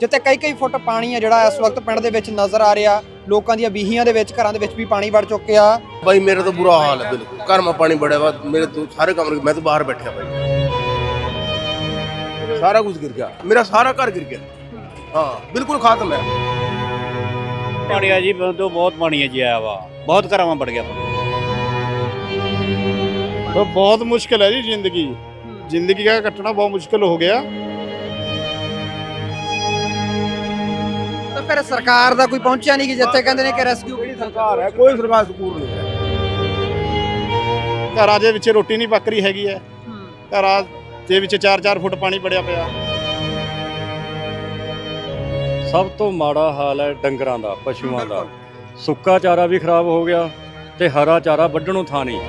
ਜਿੱਥੇ ਕਈ ਕਈ ਫੁੱਟ ਪਾਣੀ ਆ ਜਿਹੜਾ ਇਸ ਵਕਤ ਪਿੰਡ ਦੇ ਵਿੱਚ ਨਜ਼ਰ ਆ ਰਿਹਾ। ਲੋਕਾਂ ਦੀਆਂ ਬੀਹੀਆਂ ਦੇ ਵਿੱਚ ਘਰਾਂ ਦੇ ਵਿੱਚ ਵੀ ਪਾਣੀ ਵੜ ਚੁੱਕਿਆ। ਬਾਈ ਮੇਰਾ ਤਾਂ ਬੁਰਾ ਹਾਲ ਹੈ ਬਿਲਕੁਲ। ਘਰ ਮਾ ਪਾਣੀ ਬੜਿਆ ਵਾ ਮੇਰੇ ਤੋਂ ਸਾਰੇ ਕਮਰੇ ਮੈਂ ਤਾਂ ਬਾਹਰ ਬੈਠਿਆ ਬਾਈ। ਸਾਰਾ ਕੁਝ ਗਿਰ ਗਿਆ। ਮੇਰਾ ਸਾਰਾ ਘਰ ਗਿਰ ਗਿਆ। ਹਾਂ ਬਿਲਕੁਲ ਖਾਤਮ ਹੈ। ਪਾਣੀ ਆ ਜੀ ਤੋਂ ਬਹੁਤ ਪਾਣੀ ਆ ਜੀ ਆਇਆ ਵਾ। ਬਹੁਤ ਘਰਾਂ ਮਾ ਵੜ ਗਿਆ ਬਹੁਤ ਮੁਸ਼ਕਲ ਹੈ ਜੀ ਜ਼ਿੰਦਗੀ। ਜ਼ਿੰਦਗੀ ਦਾ ਕੱਟਣਾ ਬਹੁਤ ਮੁਸ਼ਕਲ ਹੋ ਗਿਆ। ਫਿਰ ਸਰਕਾਰ ਦਾ ਕੋਈ ਪਹੁੰਚਿਆ ਨਹੀਂ ਕਿ ਜਿੱਥੇ ਕਹਿੰਦੇ ਨੇ ਕਿ ਰੈਸਕਿਊ ਕਿਹੜੀ ਸਰਕਾਰ ਹੈ ਕੋਈ ਸਰਕਾਰ ਸਕੂਲ ਨਹੀਂ ਹੈ। ਘਰਾਂ ਦੇ ਵਿੱਚ ਰੋਟੀ ਨਹੀਂ ਪੱਕ ਰਹੀ ਹੈਗੀ ਹੈ। ਘਰਾਂ ਦੇ ਵਿੱਚ 4-4 ਫੁੱਟ ਪਾਣੀ ਪੜਿਆ ਪਿਆ। ਸਭ ਤੋਂ ਮਾੜਾ ਹਾਲ ਹੈ ਡੰਗਰਾਂ ਦਾ ਪਸ਼ੂਆਂ ਦਾ। ਸੁੱਕਾ ਚਾਰਾ ਵੀ ਖਰਾਬ ਹੋ ਗਿਆ ਤੇ ਹਰਾ ਚਾਰਾ ਵੱਢਣੋਂ ਥਾਂ ਨਹੀਂ।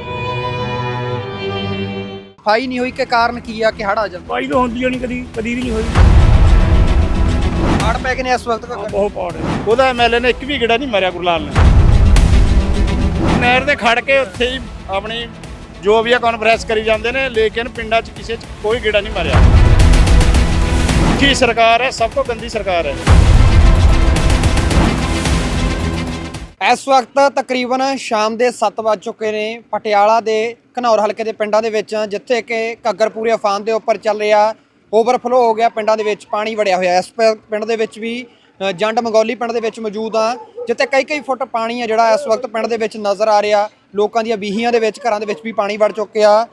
ਫਾਈ ਨਹੀਂ ਹੋਈ ਕਿ ਕਾਰਨ ਕੀ ਆ ਕਿ ਹੜ ਜਾਂਦਾ ਸਫ਼ਾਈ ਤਾਂ ਹੁੰਦੀ ਨਹੀਂ ਕਦੀ ਕਦੀ ਵੀ ਨਹੀਂ ਹੋਈ। ਹੜ ਪੈ ਗਏ ਨੇ ਇਸ ਵਕਤ ਘੱਗਰ। ਬਹੁਤ ਪਾੜ ਹੈ ਉਹਦਾ ਐਮਐਲਏ ਨੇ ਇੱਕ ਵੀ ਗੇੜਾ ਨਹੀਂ ਮਾਰਿਆ ਗੁਰਲਾਲ ਨੇ। ਨਹਿਰ ਦੇ ਖੜ ਕੇ ਉੱਥੇ ਹੀ ਆਪਣੀ ਜੋ ਵੀ ਆ ਕਾਨਫਰੰਸ ਕਰੀ ਜਾਂਦੇ ਨੇ ਲੇਕਿਨ ਪਿੰਡਾਂ 'ਚ ਕਿਸੇ 'ਚ ਕੋਈ ਗੇੜਾ ਨਹੀਂ ਮਾਰਿਆ। ਕੀ ਸਰਕਾਰ ਹੈ? ਸਭ ਤੋਂ ਗੰਦੀ ਸਰਕਾਰ ਹੈ। ਇਸ ਵਕਤ ਤਕਰੀਬਨ ਸ਼ਾਮ ਦੇ 7 ਵੱਜ ਚੁੱਕੇ ਨੇ। ਪਟਿਆਲਾ ਦੇ ਘਨੌਰ ਹਲਕੇ ਦੇ ਪਿੰਡਾਂ ਦੇ ਵਿੱਚ ਜਿੱਥੇ ਕਿ ਘੱਗਰ ਪੂਰੇ ਅਫਾਨ ਦੇ ਉੱਪਰ ਚੱਲ ਰਿਹਾ ਓਵਰਫਲੋ ਹੋ ਗਿਆ ਪਿੰਡਾਂ ਦੇ ਵਿੱਚ ਪਾਣੀ ਵੜਿਆ ਹੋਇਆ। ਇਸ ਪਿੰਡ ਦੇ ਵਿੱਚ ਵੀ ਜੰਡ ਮੰਗੌਲੀ ਪਿੰਡ ਦੇ ਵਿੱਚ ਮੌਜੂਦ ਆ ਜਿੱਥੇ ਕਈ ਕਈ ਫੁੱਟ ਪਾਣੀ ਹੈ ਜਿਹੜਾ ਇਸ ਵਕਤ ਪਿੰਡ ਦੇ ਵਿੱਚ ਨਜ਼ਰ ਆ ਰਿਹਾ। ਲੋਕਾਂ ਦੀਆਂ ਬੀਹੀਆਂ ਦੇ ਵਿੱਚ ਘਰਾਂ ਦੇ ਵਿੱਚ ਵੀ ਪਾਣੀ ਵੜ ਚੁੱਕਿਆ।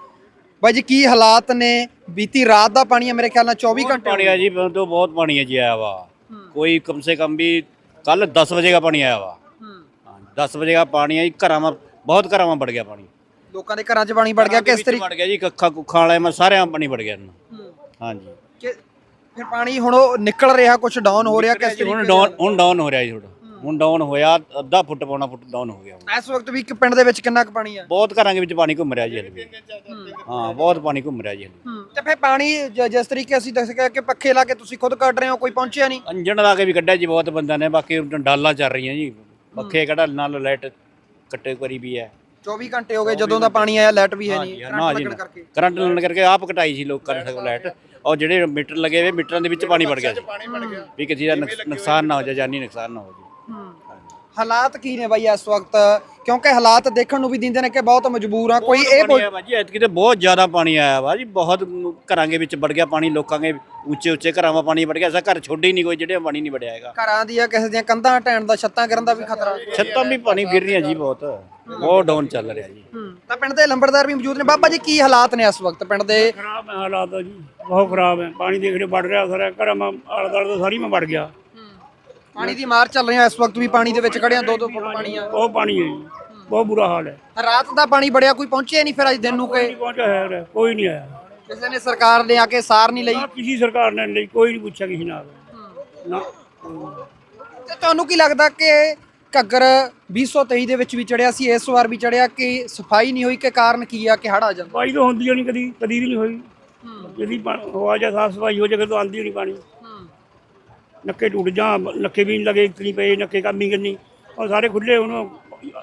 ਬਾਈ ਜੀ ਕੀ ਹਾਲਾਤ ਨੇ? ਬੀਤੀ ਰਾਤ ਦਾ ਪਾਣੀ ਹੈ ਮੇਰੇ ਖਿਆਲ ਨਾਲ 24 ਘੰਟੇ ਪਾਣੀ ਆ ਜੀ ਤੋਂ ਬਹੁਤ ਪਾਣੀ ਹੈ ਜੀ ਆਇਆ ਵਾ। ਕੋਈ ਕਮ ਸੇ ਕਮ ਵੀ ਕੱਲ 10 ਵਜੇ ਦਾ ਪਾਣੀ ਆਇਆ ਵਾ। ਹਾਂ 10 ਵਜੇ ਦਾ ਪਾਣੀ ਆ ਜੀ ਘਰਾਂ ਵਿੱਚ ਬਹੁਤ ਘਰਾਂ ਵਿੱਚ ਵੜ ਗਿਆ ਪਾਣੀ। ਲੋਕਾਂ ਦੇ ਘਰਾਂ 'ਚ ਪਾਣੀ ਵੜ ਗਿਆ ਕਿਸ ਤਰੀਕੇ ਵੜ ਗਿਆ ਜੀ ਕੱਖਾ ਕੁੱਖਾਂ ਵਾਲੇ ਮੈਂ ਸਾਰਿਆਂ ਪਾਣੀ ਵੜ ਗਿਆ ਇਹਨਾਂ ਹਾਂਜੀ। ਕਿ ਫਿਰ ਪਾਣੀ ਹੁਣ ਉਹ ਨਿਕਲ ਰਿਹਾ ਕੁਝ ਡਾਊਨ ਹੋ ਰਿਹਾ ਕਿਸ ਹੁਣ ਤਰੀਕੇ ਡਾਊਨ ਹੁਣ ਡਾਊਨ ਹੋ ਰਿਹਾ ਜੀ ਥੋੜਾ ਹੁਣ ਡਾਊਨ ਹੋਇਆ ਅੱਧਾ ਫੁੱਟ ਪੌਣਾ ਫੁੱਟ ਡਾਊਨ ਹੋ ਗਿਆ ਹੁਣ। ਇਸ ਵਕਤ ਵੀ ਇੱਕ ਪਿੰਡ ਦੇ ਵਿੱਚ ਕਿੰਨਾ ਕੁ ਪਾਣੀ ਆ? ਬਹੁਤ ਘਰਾਂ ਦੇ ਵਿੱਚ ਪਾਣੀ ਘੁੰਮ ਰਿਹਾ ਜੀ ਹਲੇ ਵੀ। ਹਾਂ। ਬਹੁਤ ਪਾਣੀ ਘੁੰਮ ਰਿਹਾ ਜੀ ਹਲੇ ਤੇ ਫਿਰ ਪਾਣੀ ਜ- ਜਿਸ ਤਰੀਕੇ ਅਸੀਂ ਦੱਸ ਕੇ ਕਿ ਪੱਖੇ ਲਾ ਕੇ ਤੁਸੀਂ ਖੁਦ ਕੱਢ ਰਹੇ ਹੋ ਕੋਈ ਪਹੁੰਚਿਆ ਨਹੀਂ? ਅੰਜਣ ਲਾ ਕੇ ਵੀ ਕੱਢਿਆ ਜੀ ਬਹੁਤ ਬੰਦਿਆਂ ਨੇ ਬਾਕੀ ਡਾਲਾਂ ਚੱਲ ਰਹੀਆਂ ਜੀ। ਪੱਖੇ ਕੱਢਾ ਨਾਲ ਲਾਈਟ ਕੱਟੇ ਕਰੀ ਵੀ ਹੈ। 24 ਘੰਟੇ ਹੋ ਗਏ ਜਦੋਂ ਦਾ ਪਾਣੀ ਆਇਆ ਲਾਈਟ ਵੀ ਹੈ ਨਹੀਂ। ਕਰੰਟ ਨਾ ਜੀ ਲੱਗਣ ਨਾ। ਕਰਕੇ। ਕਰੰਟ ਲੱਗਣ ਕਰਕੇ ਆਪ ਕਟਾਈ ਸੀ ਲੋਕਾਂ ਨੇ ਸਗੋਂ ਲਾਈਟ। ਔਰ ਜਿਹੜੇ ਮੀਟਰ ਲੱਗੇ ਹੋਏ ਮੀਟਰਾਂ ਦੇ ਵਿੱਚ ਪਾਣੀ ਵੜ ਗਿਆ ਵੀ ਕਿਸੇ ਦਾ ਨੁਕਸ- ਨੁਕਸਾਨ ਨਾ ਹੋ ਜਾਏ ਜਾਨੀ ਨੁਕਸਾਨ ਨਾ ਹੋ ਜਾਏ। ਹਾਲਾਤ ਕੀ ਨੇ ਬਾਈ ਇਸ ਵਕਤ? ਕਿਉਂਕਿ ਹਾਲਾਤ ਦੇਖਣ ਨੂੰ ਵੀ ਦਿੰਦੇ ਨੇ ਕਿ ਬਹੁਤ ਮਜਬੂਰ ਆ। ਕੋਈ ਇਹ ਪਾਣੀ ਆਇਆ ਵਾ ਜੀ ਐਤਕੀ ਤੇ ਬਹੁਤ ਜ਼ਿਆਦਾ ਪਾਣੀ ਆਇਆ ਵਾ ਜੀ। ਬਹੁਤ ਘਰਾਂ ਦੇ ਵਿੱਚ ਵੜ ਗਿਆ ਪਾਣੀ ਲੋਕਾਂ ਦੇ ਉੱਚੇ ਉੱਚੇ ਘਰਾਂ 'ਚ ਪਾਣੀ ਵੜ ਗਿਆ। ਐਸਾ ਘਰ ਛੋਡੇ ਹੀ ਨਹੀਂ ਕੋਈ ਜਿਹੜੇ ਪਾਣੀ ਨਹੀਂ ਵੜਿਆ ਹੈਗਾ। ਘਰਾਂ ਦੀਆਂ ਕਿਸੇ ਦੀਆਂ ਕੰਧਾਂ ਢਹਿਣ ਦਾ ਛੱਤਾਂ ਕਰਨ ਦਾ ਵੀ ਖਤਰਾ। ਛੱਤਾਂ ਵੀ ਪਾਣੀ ਗਿਰ ਰਹੀਆਂ ਜੀ ਬਹੁਤ। ਬਹੁਤ ਡਾਊਨ ਚੱਲ ਰਿਹਾ ਜੀ। ਤਾਂ ਪਿੰਡ ਦੇ ਲੰਬੜਦਾਰ ਵੀ ਮੌਜੂਦ ਨੇ। ਬਾਬਾ ਜੀ ਕੀ ਹਾਲਾਤ ਨੇ ਇਸ ਵਕਤ ਪਿੰਡ ਦੇ? ਖਰਾਬ ਹੈ ਹਾਲਾਤ ਜੀ ਬਹੁਤ ਖਰਾਬ ਹੈ। ਪਾਣੀ ਦੇਖ ਰਹੇ ਵੜ ਰਿਹਾ ਸਾਰਾ। ਘਰਾਂ ਮਾ ਆਲਾ ਦਾਲਾ ਸਾਰੀ ਮੈਂ ਵੜ ਗਿਆ। ਪਾਣੀ ਦੀ ਮਾਰ ਚੱਲ ਰਹੀ ਹੈ ਇਸ ਵਕਤ ਵੀ ਪਾਣੀ ਦੇ ਵਿੱਚ ਖੜਿਆ ਦੋ ਦੋ ਫੁੱਟ ਪਾਣੀ ਆ। ਬਹੁਤ ਪਾਣੀ ਹੈ ਜੀ। ਬਹੁਤ ਬੁਰਾ ਹਾਲ ਹੈ। ਰਾਤ ਦਾ ਪਾਣੀ ਬੜਿਆ ਕੋਈ ਪਹੁੰਚਿਆ ਨਹੀਂ ਫਿਰ ਅੱਜ ਦਿਨ ਨੂੰ ਕਿ ਨਹੀਂ ਪਹੁੰਚਿਆ ਹੈ ਉਰੇ, ਕੋਈ ਨਹੀਂ ਆਇਆ। ਕਿਸੇ ਨੇ ਸਰਕਾਰ ਨੇ ਆ ਕੇ ਸਾਰ ਨਹੀਂ ਲਈ? ਨਾ ਕਿਸੇ ਸਰਕਾਰ ਨੇ ਲਈ ਕੋਈ ਨਹੀਂ ਪੁੱਛਿਆ ਕਿਸੇ ਨਾਲ। ਨਾ। ਤੇ ਤੁਹਾਨੂੰ ਕੀ ਲੱਗਦਾ ਕਿ ਘੱਗਰ 2023 ਦੇ ਵਿੱਚ ਵੀ ਚੜਿਆ ਸੀ ਇਸ ਵਾਰ ਵੀ ਚੜਿਆ ਕਿ ਸਫ਼ਾਈ ਨਹੀਂ ਹੋਈ ਕਿ ਕਾਰਨ ਕੀ ਆ ਕਿ ਹੜ ਆ ਜਾਂਦਾ? ਪਾਈ ਤਾਂ ਹੁੰਦੀ ਓ ਨਹੀਂ ਕਦੀ ਕਦੀ ਵੀ ਨਹੀਂ ਹੋਈ। ਜਦੀ ਹੋਆ ਜਾ ਸਾਫ਼ ਸਫ਼ਾਈ ਹੋ ਜਾਏ ਤਾਂ ਆਂਦੀ ਨਹੀਂ ਪਾਣੀ। ਨੱਕੇ ਟੁੱਟ ਜਾ ਨੱਕੇ ਵੀ ਨਹੀਂ ਲਗੇ ਇਤਨੀ ਪਏ ਨੱਕੇ ਕੰਮ ਹੀ ਕਰਨੀ। ਉਹ ਸਾਰੇ ਖੁੱਲੇ ਹੁਣ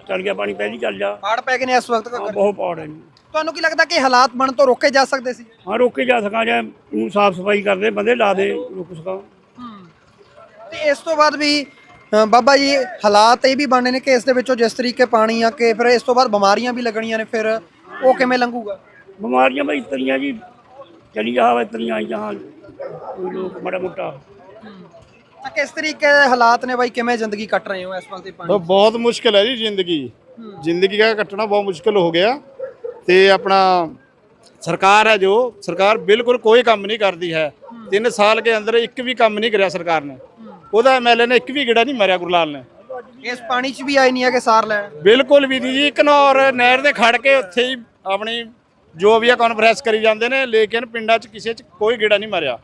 ਚੱਲ ਗਿਆ ਪਾਣੀ ਪਹਿਲੀ ਚੱਲ ਜਾ। ਹੜ ਪੈ ਗਏ ਨੇ ਇਸ ਵਕਤ ਹਾਂ, ਘੱਗਰ ਬਹੁਤ ਪਾੜ ਹੈ ਜੀ। ਤੁਹਾਨੂੰ ਕੀ ਲੱਗਦਾ ਕਿ ਹਾਲਾਤ ਬਣ ਤੋਂ ਰੋਕੇ ਜਾ ਸਕਦੇ ਸੀ? ਹਾਂ ਰੋਕੇ ਜਾ ਸਕਾਂ ਜਾਂ ਇਹਨੂੰ ਸਾਫ਼ ਸਫ਼ਾਈ ਕਰਦੇ ਬੰਦੇ ਲਾ ਦੇ ਰੁਕ ਸਕਾਂ। ਤੇ ਇਸ ਤੋਂ ਬਾਅਦ ਵੀ ਬਾਬਾ ਜੀ ਹਾਲਾਤ ਇਹ ਵੀ ਬਣਨੇ ਨੇ ਕਿ ਇਸ ਦੇ ਵਿੱਚੋਂ ਜਿਸ ਤਰੀਕੇ ਪਾਣੀ ਆ ਕੇ ਫਿਰ ਇਸ ਤੋਂ ਬਾਅਦ ਬਿਮਾਰੀਆਂ ਵੀ ਲੱਗਣੀਆਂ ਨੇ ਫਿਰ ਉਹ ਕਿਵੇਂ ਲੰਘੂਗਾ? ਬਿਮਾਰੀਆਂ ਬਈ ਤਰੀਆਂ ਜੀ ਚਲੀ ਜਾਵੇ ਤਰੀਆਂ ਜਹਾਂ। ਲੋਕ ਬੜਾ ਮੋਟਾ। ਤਾਂ ਕਿਸ ਤਰੀਕੇ ਦੇ ਹਾਲਾਤ ਨੇ ਬਾਈ ਕਿਵੇਂ ਜ਼ਿੰਦਗੀ ਕੱਟ ਰਹੇ ਹੋ ਇਸ ਵਕਤ ਪਾਣੀ? ਬਹੁਤ ਮੁਸ਼ਕਲ ਹੈ ਜੀ ਜ਼ਿੰਦਗੀ। ਜ਼ਿੰਦਗੀ ਦਾ ਕੱਟਣਾ ਬਹੁਤ ਮੁਸ਼ਕਲ ਹੋ ਗਿਆ। ਤੇ ਆਪਣਾ ਸਰਕਾਰ ਹੈ ਜੋ ਸਰਕਾਰ ਬਿਲਕੁਲ ਕੋਈ ਕੰਮ ਨਹੀਂ ਕਰਦੀ ਹੈ। 3 ਸਾਲ ਦੇ ਅੰਦਰ ਇੱਕ ਵੀ ਕੰਮ ਨਹੀਂ ਕਰਿਆ ਸਰਕਾਰ ਨੇ। ਉਹਦਾ ਐਮਐਲਏ ਨੇ ਇੱਕ ਵੀ ਗੇੜਾ ਨਹੀਂ ਮਾਰਿਆ ਗੁਰਲਾਲ ਨੇ। ਇਸ ਪਾਣੀ 'ਚ ਵੀ ਆਏ ਨਹੀਂ ਆ ਕਿ ਸਾਰ ਲੈਣ? ਬਿਲਕੁਲ ਵੀ ਨਹੀਂ ਜੀ ਘਨੌਰ ਨਹਿਰ ਦੇ ਖੜ ਕੇ ਉੱਥੇ ਹੀ ਆਪਣੀ ਜੋ ਵੀ ਆ ਕਾਨਫਰੰਸ ਕਰੀ ਜਾਂਦੇ ਨੇ ਲੇਕਿਨ ਪਿੰਡਾਂ 'ਚ ਕਿਸੇ 'ਚ ਕੋਈ ਗੇੜਾ ਨਹੀਂ ਮਾਰਿਆ।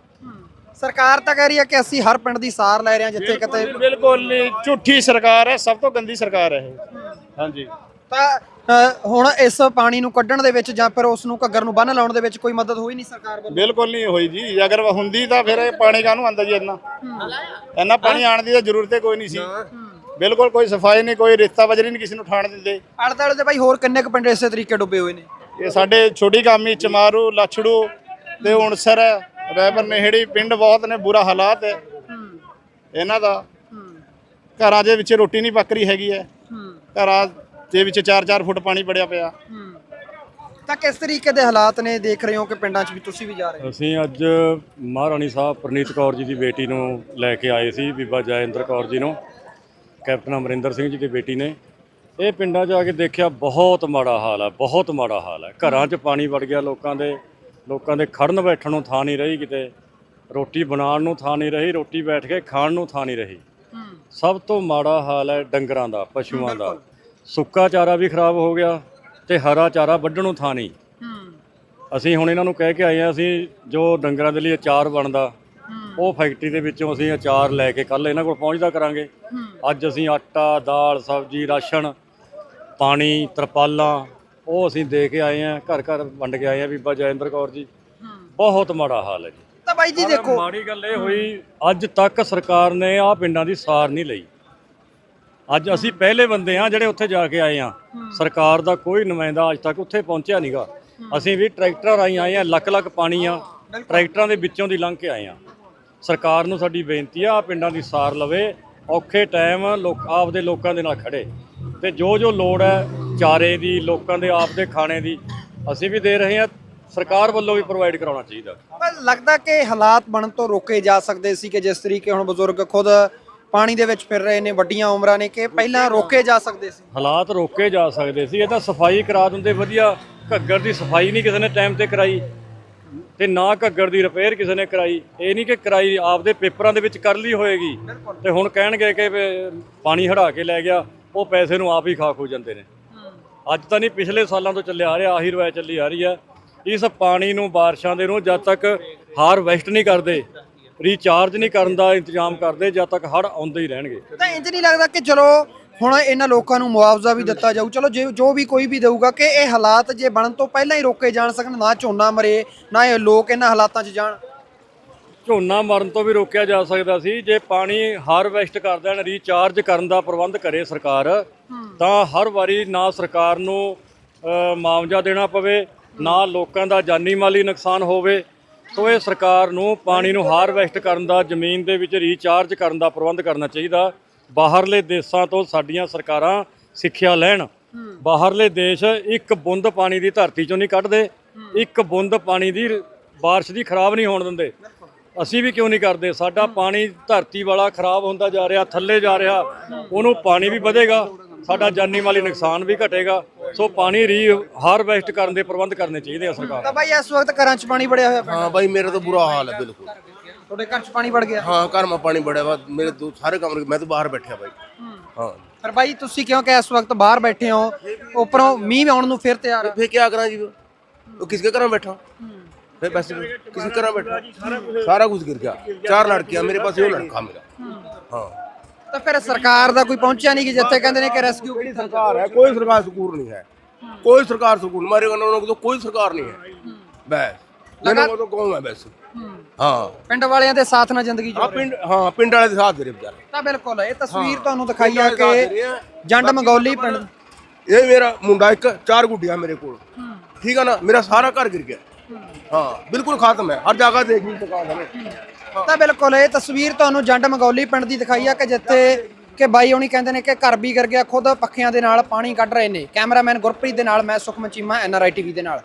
ਸਰਕਾਰ ਤਾਂ ਕਹਿ ਰਹੀ ਹੈ ਕਿ ਅਸੀਂ ਹਰ ਪਿੰਡ ਦੀ ਸਾਰ ਲੈ ਰਹੇ ਹਾਂ ਜਿੱਥੇ ਕਿਤੇ ਬਿਲਕੁਲ ਨਹੀਂ ਝੂਠੀ ਸਰਕਾਰ ਹੈ ਸਭ ਤੋਂ ਗੰਦੀ ਸਰਕਾਰ ਹੈ ਇਹ। ਹਾਂਜੀ। ਤਾਂ ਹੁਣ ਇਸ ਪਾਣੀ ਨੂੰ ਕੱਢਣ ਦੇ ਵਿੱਚ ਜਾਂ ਫਿਰ ਉਸ ਨੂੰ ਘੱਗਰ ਨੂੰ ਬੰਨ ਲਾਉਣ ਦੇ ਵਿੱਚ ਕੋਈ ਮਦਦ ਹੋਈ ਨਹੀਂ ਸਰਕਾਰ ਵੱਲੋਂ? ਬਿਲਕੁਲ ਨਹੀਂ ਹੋਈ ਜੀ। ਅਗਰ ਹੁੰਦੀ ਤਾਂ ਫਿਰ ਇਹ ਪਾਣੀ ਕਾਹਨੂੰ ਆਂਦਾ ਜੀ ਇੰਨਾ? ਇੰਨਾ ਪਾਣੀ ਆਣ ਦੀ ਤਾਂ ਜ਼ਰੂਰਤ ਹੀ ਕੋਈ ਨਹੀਂ ਸੀ। ਬਿਲਕੁਲ ਕੋਈ ਸਫ਼ਾਈ ਨਹੀਂ ਕੋਈ ਰਿਸ਼ਤਾ ਵਜਰੀ ਨਹੀਂ ਕਿਸੇ ਨੂੰ ਠਾਣ ਦਿੰਦੇ। ਦੁਆਲੇ ਦੇ ਬਾਈ ਹੋਰ ਕਿੰਨੇ ਕੁ ਪਿੰਡ ਇਸੇ ਤਰੀਕੇ ਡੁੱਬੇ ਹੋਏ ਨੇ? ਇਹ ਸਾਡੇ ਛੋਟੀ ਕਾਮੀ ਚਮਾਰੂ ਲਛੜੂ ਤੇ ਹੁਣਸਰ ਰੈਬਰ ਨੇਹੜੀ ਪਿੰਡ ਬਹੁਤ ਨੇ ਬੁਰਾ ਹਾਲਾਤ ਹੈ। ਇਹਨਾਂ ਦਾ ਘਰਾਂ ਦੇ ਵਿੱਚ ਰੋਟੀ ਨਹੀਂ ਪੱਕ ਰਹੀ ਹੈਗੀ ਹੈ। ਘਰਾਂ ਦੇ ਵਿੱਚ 4-4 ਫੁੱਟ ਪਾਣੀ ਵੜਿਆ ਪਿਆ। ਤਾਂ ਕਿਸ ਤਰੀਕੇ ਦੇ ਹਾਲਾਤ ਨੇ ਦੇਖ ਰਹੇ ਹੋ ਕਿ ਪਿੰਡਾਂ 'ਚ ਵੀ ਤੁਸੀਂ ਵੀ ਜਾ ਰਹੇ ਹੋ? ਅਸੀਂ ਅੱਜ ਮਹਾਰਾਣੀ ਸਾਹਿਬ ਪ੍ਰਨੀਤ ਕੌਰ ਜੀ ਦੀ ਬੇਟੀ ਨੂੰ ਲੈ ਕੇ ਆਏ ਸੀ ਬੀਬਾ ਜੈਇੰਦਰ ਕੌਰ ਜੀ ਨੂੰ। ਕੈਪਟਨ ਅਮਰਿੰਦਰ ਸਿੰਘ ਜੀ ਦੀ ਬੇਟੀ ਨੇ। ਇਹ ਪਿੰਡਾਂ 'ਚ ਆ ਕੇ ਦੇਖਿਆ ਬਹੁਤ ਮਾੜਾ ਹਾਲ ਹੈ ਬਹੁਤ ਮਾੜਾ ਹਾਲ ਹੈ ਘਰਾਂ 'ਚ ਪਾਣੀ ਵੜ ਗਿਆ ਲੋਕਾਂ ਦੇ ਲੋਕਾਂ ਦੇ ਖੜਨ ਬੈਠਣ ਨੂੰ ਥਾਂ ਨਹੀਂ ਰਹੀ ਕਿਤੇ। ਰੋਟੀ ਬਣਾਉਣ ਨੂੰ ਥਾਂ ਨਹੀਂ ਰਹੀ ਰੋਟੀ ਬੈਠ ਕੇ ਖਾਣ ਨੂੰ ਥਾਂ ਨਹੀਂ ਰਹੀ। ਸਭ ਤੋਂ ਮਾੜਾ ਹਾਲ ਹੈ ਡੰਗਰਾਂ ਦਾ ਪਸ਼ੂਆਂ ਦਾ। ਸੁੱਕਾ ਚਾਰਾ ਵੀ ਖਰਾਬ ਹੋ ਗਿਆ ਤੇ ਹਰਾ ਚਾਰਾ ਵੱਢਣ ਨੂੰ ਥਾਂ ਨਹੀਂ। ਅਸੀਂ ਹੁਣ ਇਹਨਾਂ ਨੂੰ ਕਹਿ ਕੇ ਆਏ ਆ ਅਸੀਂ ਜੋ ਡੰਗਰਾਂ ਦੇ ਲਈ ਅਚਾਰ ਬਣਦਾ ਉਹ ਫੈਕਟਰੀ ਦੇ ਵਿੱਚੋਂ ਅਸੀਂ ਅਚਾਰ ਲੈ ਕੇ ਕੱਲ ਇਹਨਾਂ ਕੋਲ ਪਹੁੰਚਦਾ ਕਰਾਂਗੇ। ਅੱਜ ਅਸੀਂ ਆਟਾ ਦਾਲ ਸਬਜ਼ੀ ਰਾਸ਼ਨ ਪਾਣੀ ਤਰਪਾਲਾਂ ਉਹ ਅਸੀਂ ਦੇ ਕੇ ਆਏ ਆ ਘਰ ਘਰ ਵੰਡ ਕੇ ਆਏ ਆ ਬੀਬਾ ਜੈਇੰਦਰ ਕੌਰ ਜੀ। ਬਹੁਤ ਮਾੜਾ ਹਾਲ ਹੈ ਜੀ। ਤਾਂ ਬਾਈ ਜੀ ਦੇਖੋ। ਮਾੜੀ ਗੱਲ ਇਹ ਹੋਈ ਅੱਜ ਤੱਕ ਸਰਕਾਰ ਨੇ ਆ ਪਿੰਡਾਂ ਦੀ ਸਾਰ ਨਹੀਂ ਲਈ। ਅੱਜ ਅਸੀਂ ਪਹਿਲੇ ਬੰਦੇ ਆ ਜਿਹੜੇ ਉੱਥੇ ਜਾ ਕੇ ਆਏ ਆ ਸਰਕਾਰ ਦਾ ਕੋਈ ਨੁਮਾਇੰਦਾ ਅੱਜ ਤੱਕ ਉੱਥੇ ਪਹੁੰਚਿਆ ਨਹੀਂਗਾ ਅਸੀਂ ਵੀ ਟਰੈਕਟਰਾਂ ਰਾਹੀਂ ਆਏ ਆ ਲੱਖ ਲੱਖ ਪਾਣੀ ਆ। ਟਰੈਕਟਰਾਂ ਦੇ ਵਿੱਚੋਂ ਦੀ ਲੰਘ ਕੇ ਆਏ ਆ ਸਰਕਾਰ ਨੂੰ ਸਾਡੀ ਬੇਨਤੀ ਆ ਆਹ ਪਿੰਡਾਂ ਦੀ ਸਾਰ ਲਵੇ ਔਖੇ ਟਾਈਮ ਲੋਕ ਆਪਦੇ ਲੋਕਾਂ ਦੇ ਨਾਲ ਖੜੇ। ਤੇ ਜੋ ਜੋ ਲੋੜ ਹੈ ਚਾਰੇ ਦੀ ਲੋਕਾਂ ਦੇ ਆਪ ਦੇ ਖਾਣੇ ਦੀ ਅਸੀਂ ਵੀ ਦੇ ਰਹੇ ਆ ਸਰਕਾਰ ਵੱਲੋਂ ਵੀ ਪ੍ਰੋਵਾਈਡ ਕਰਾਉਣਾ ਚਾਹੀਦਾ। ਪਰ ਲੱਗਦਾ ਕਿ ਹਾਲਾਤ ਬਣਨ ਤੋਂ ਰੋਕੇ ਜਾ ਸਕਦੇ ਸੀ ਕਿ ਜਿਸ ਤਰੀਕੇ ਹੁਣ ਬਜ਼ੁਰਗ ਖੁਦ ਪਾਣੀ ਦੇ ਵਿੱਚ ਫਿਰ ਰਹੇ ਨੇ ਵੱਡੀਆਂ ਉਮਰਾਂ ਨੇ ਕਿ ਪਹਿਲਾਂ ਰੋਕੇ ਜਾ ਸਕਦੇ ਸੀ? ਹਾਲਾਤ ਰੋਕੇ ਜਾ ਸਕਦੇ ਸੀ। ਇਹ ਤਾਂ ਸਫ਼ਾਈ ਕਰਾ ਦਿੰਦੇ ਵਧੀਆ ਘੱਗਰ ਦੀ ਸਫ਼ਾਈ ਨਹੀਂ ਕਿਸੇ ਨੇ ਟਾਈਮ ਤੇ ਕਰਾਈ ਤੇ ਨਾ ਘੱਗਰ ਦੀ ਰਿਪੇਅਰ ਕਿਸੇ ਨੇ ਕਰਾਈ। ਇਹ ਨਹੀਂ ਕਿ ਕਰਾਈ ਆਪਦੇ ਪੇਪਰਾਂ ਦੇ ਵਿੱਚ ਕਰ ਲਈ ਹੋਏਗੀ ਤੇ ਹੁਣ ਕਹਿਣਗੇ ਕਿ ਪਾਣੀ ਹੜਾ ਕੇ ਲੈ ਗਿਆ ਉਹ ਪੈਸੇ ਨੂੰ ਆਪ ਹੀ ਖਾ ਖੂ ਜਾਂਦੇ ਨੇ। ਅੱਜ ਤਾਂ ਨਹੀਂ ਪਿਛਲੇ ਸਾਲਾਂ ਤੋਂ ਚੱਲਿਆ ਆ ਰਿਹਾ ਆਹੀ ਰਵਾਇਤ ਚੱਲੀ ਆ ਰਹੀ ਆ। ਇਸ ਪਾਣੀ ਨੂੰ ਬਾਰਿਸ਼ਾਂ ਦੇ ਨੂੰ ਜਦ ਤੱਕ ਹਾਰਵੈਸਟ ਨਹੀਂ ਕਰਦੇ ਰੀਚਾਰਜ ਨਹੀਂ ਕਰਨ ਦਾ ਇੰਤਜ਼ਾਮ ਕਰਦੇ ਜਦ ਤੱਕ ਹੜ ਆਉਂਦੇ ਹੀ ਰਹਿਣਗੇ। ਤਾਂ ਇੰਜ ਨਹੀਂ ਲੱਗਦਾ ਕਿ ਚਲੋ ਹੁਣ ਇਹਨਾਂ ਲੋਕਾਂ ਨੂੰ ਮੁਆਵਜ਼ਾ ਵੀ ਦਿੱਤਾ ਜਾਊ। ਚਲੋ ਜੇ ਜੋ ਵੀ ਕੋਈ ਵੀ ਦੇਊਗਾ ਕਿ ਇਹ ਹਾਲਾਤ ਜੇ ਬਣਨ ਤੋਂ ਪਹਿਲਾਂ ਹੀ ਰੋਕੇ ਜਾਣ ਸਕਣ ਨਾ ਝੋਨਾ ਮਰੇ ਨਾ ਇਹ ਲੋਕ ਇਹਨਾਂ ਹਾਲਾਤਾਂ 'ਚ ਜਾਣ। ਝੋਨਾ ਮਰਨ ਤੋਂ ਵੀ ਰੋਕਿਆ ਜਾ ਸਕਦਾ ਸੀ। ਜੇ ਪਾਣੀ ਹਾਰਵੈਸਟ ਕਰ ਦੇਣ ਰੀਚਾਰਜ ਕਰਨ ਦਾ ਪ੍ਰਬੰਧ ਕਰੇ ਸਰਕਾਰ ਤਾਂ ਹਰ ਵਾਰੀ ਨਾ ਸਰਕਾਰ ਨੂੰ ਮੁਆਵਜ਼ਾ ਦੇਣਾ ਪਵੇ ਨਾ ਲੋਕਾਂ ਦਾ ਜਾਨੀ ਮਾਲੀ ਨੁਕਸਾਨ ਹੋਵੇ। ਸੋ ਇਹ ਸਰਕਾਰ ਨੂੰ ਪਾਣੀ ਨੂੰ ਹਾਰਵੈਸਟ ਕਰਨ ਦਾ, ਜ਼ਮੀਨ ਦੇ ਵਿੱਚ ਰੀਚਾਰਜ ਕਰਨ ਦਾ ਪ੍ਰਬੰਧ ਕਰਨਾ ਚਾਹੀਦਾ। ਬਾਹਰਲੇ ਦੇਸ਼ਾਂ ਤੋਂ ਸਾਡੀਆਂ ਸਰਕਾਰਾਂ ਸਿੱਖਿਆ ਲੈਣ। ਬਾਹਰਲੇ ਦੇਸ਼ ਇੱਕ ਬੂੰਦ ਪਾਣੀ ਦੀ ਧਰਤੀ ਚੋਂ ਨਹੀਂ ਕੱਢਦੇ। ਇੱਕ ਬੂੰਦ ਪਾਣੀ ਦੀ ਬਾਰਿਸ਼ ਦੀ ਖਰਾਬ ਨਹੀਂ ਹੋਣ ਦਿੰਦੇ। ਅਸੀਂ ਵੀ ਕਿਉਂ ਨਹੀਂ ਕਰਦੇ? ਸਾਡਾ ਪਾਣੀ ਧਰਤੀ ਵਾਲਾ ਖਰਾਬ ਹੁੰਦਾ ਜਾ ਰਿਹਾ, ਥੱਲੇ ਜਾ ਰਿਹਾ, ਉਹਨੂੰ ਪਾਣੀ ਵੀ ਵਧੇਗਾ। ਸਾਡਾ ਜਾਨੀ ਮਾਲੀ ਨੁਕਸਾਨ ਵੀ ਘਟੇਗਾ। ਸੋ ਪਾਣੀ ਰੀ ਹਾਰਵੈਸਟ ਕਰਨ ਦੇ ਪ੍ਰਬੰਧ ਕਰਨੇ ਚਾਹੀਦੇ ਆ ਸਰਕਾਰ ਤਾਂ ਬਾਈ ਇਸ ਵਕਤ ਘਰਾਂ 'ਚ ਪਾਣੀ ਵੜਿਆ ਹੋਇਆ ਹਾਂ ਭਾਈ ਮੇਰਾ ਤਾਂ ਬੁਰਾ ਹਾਲ ਹੈ ਬਿਲਕੁਲ। ਤੁਹਾਡੇ ਘਰ 'ਚ ਪਾਣੀ ਵੜ ਗਿਆ? ਹਾਂ ਘਰ ਮਾ ਪਾਣੀ ਬੜਿਆ ਵਾ। ਮੇਰੇ ਦੋ ਸਾਰੇ ਕਮਰੇ ਮੈਂ ਤਾਂ ਬਾਹਰ ਬੈਠਿਆ ਭਾਈ ਹਾਂ। ਪਰ ਬਾਈ ਤੁਸੀਂ ਕਿਉਂਕਿ ਇਸ ਵਕਤ ਬਾਹਰ ਬੈਠੇ ਹੋ? ਉੱਪਰੋਂ ਮੀਂਹ ਆਉਣ ਨੂੰ ਫਿਰ ਤਿਆਰ ਆ। ਫੇਰ ਕੀ ਕਰਾਂ ਜੀ? ਉਹ ਕਿਸ ਦੇ ਘਰਾਂ ਬੈਠਾ? ਫਿਰ ਬਸ ਕਿਸੇ ਘਰਾਂ ਬੈਠਾ? ਸਾਰਾ ਕੁਝ ਗਿਰ ਗਿਆ। ਚਾਰ ਲੜਕੀਆਂ ਮੇਰੇ ਪਾਸੇ ਉਹ ਲੜਕਾ ਮੇਰਾ। ਹਾਂ। ਤਾਂ ਫਿਰ ਸਰਕਾਰ ਦਾ ਕੋਈ ਪਹੁੰਚਿਆ ਨਹੀਂ ਕਿ ਜਿੱਥੇ ਕਹਿੰਦੇ ਨੇ ਕਿ ਰੈਸਕਿਊ ਕਿਹੜੀ ਸਰਕਾਰ ਹੈ ਕੋਈ ਸਰਕਾਰ ਸਕੂਲ ਨਹੀਂ ਹੈ। ਕੋਈ ਸਰਕਾਰ ਸਕੂਲ ਮਾਰੇ ਉਹਨਾਂ ਨੂੰ ਕੋਈ ਸਰਕਾਰ ਨਹੀਂ ਹੈ। ਬੈਸ। ਲਗਾ ਤੋਂ ਕੌਮ ਹੈ ਬੈਸ। ਹਾਂ। ਪਿੰਡ ਵਾਲਿਆਂ ਦੇ ਸਾਥ ਨਾਲ ਜ਼ਿੰਦਗੀ ਹਾਂ ਪਿੰਡ ਹਾਂ ਪਿੰਡ ਵਾਲੇ ਦੇ ਸਾਥ ਦੇ ਵਿਚਾਰੇ। ਤਾਂ ਬਿਲਕੁਲ ਇਹ ਤਸਵੀਰ ਤੁਹਾਨੂੰ ਦਿਖਾਈ ਆ ਕਿ ਜੰਡ ਮੰਗੌਲੀ ਪਿੰਡ ਇਹ ਮੇਰਾ ਮੁੰਡਾ ਇੱਕ ਚਾਰ ਗੁੱਡੀਆਂ ਮੇਰੇ ਕੋਲ। ਠੀਕ ਆ ਨਾ? ਮੇਰਾ ਸਾਰਾ ਘਰ ਗਿਰ ਗਿਆ। ਹਾਂ ਬਿਲਕੁਲ ਖਾਤਮ ਹੈ। ਹਰ ਜਗ੍ਹਾ ਦੇਖ ਨਹੀਂ ਸਰਕਾਰ ਤਾਂ ਬਿਲਕੁਲ, ਇਹ ਤਸਵੀਰ ਤੁਹਾਨੂੰ ਜੰਡ ਮੰਗੌਲੀ ਪਿੰਡ ਦੀ ਦਿਖਾਈ ਆ ਕਿ ਜਿੱਥੇ ਕਿ ਬਾਈ ਹੋਣੀ ਕਹਿੰਦੇ ਨੇ ਕਿ ਘਰ ਵੀ ਗਿਰ ਗਿਆ, ਖੁਦ ਪੱਖਿਆਂ ਦੇ ਨਾਲ ਪਾਣੀ ਕੱਢ ਰਹੇ ਨੇ। ਕੈਮਰਾਮੈਨ ਗੁਰਪ੍ਰੀਤ ਦੇ ਨਾਲ, ਮੈਂ ਸੁਖਮਨ ਚੀਮਾ ਐਨਆਰਆਈ ਟੀਵੀ ਦੇ ਨਾਲ।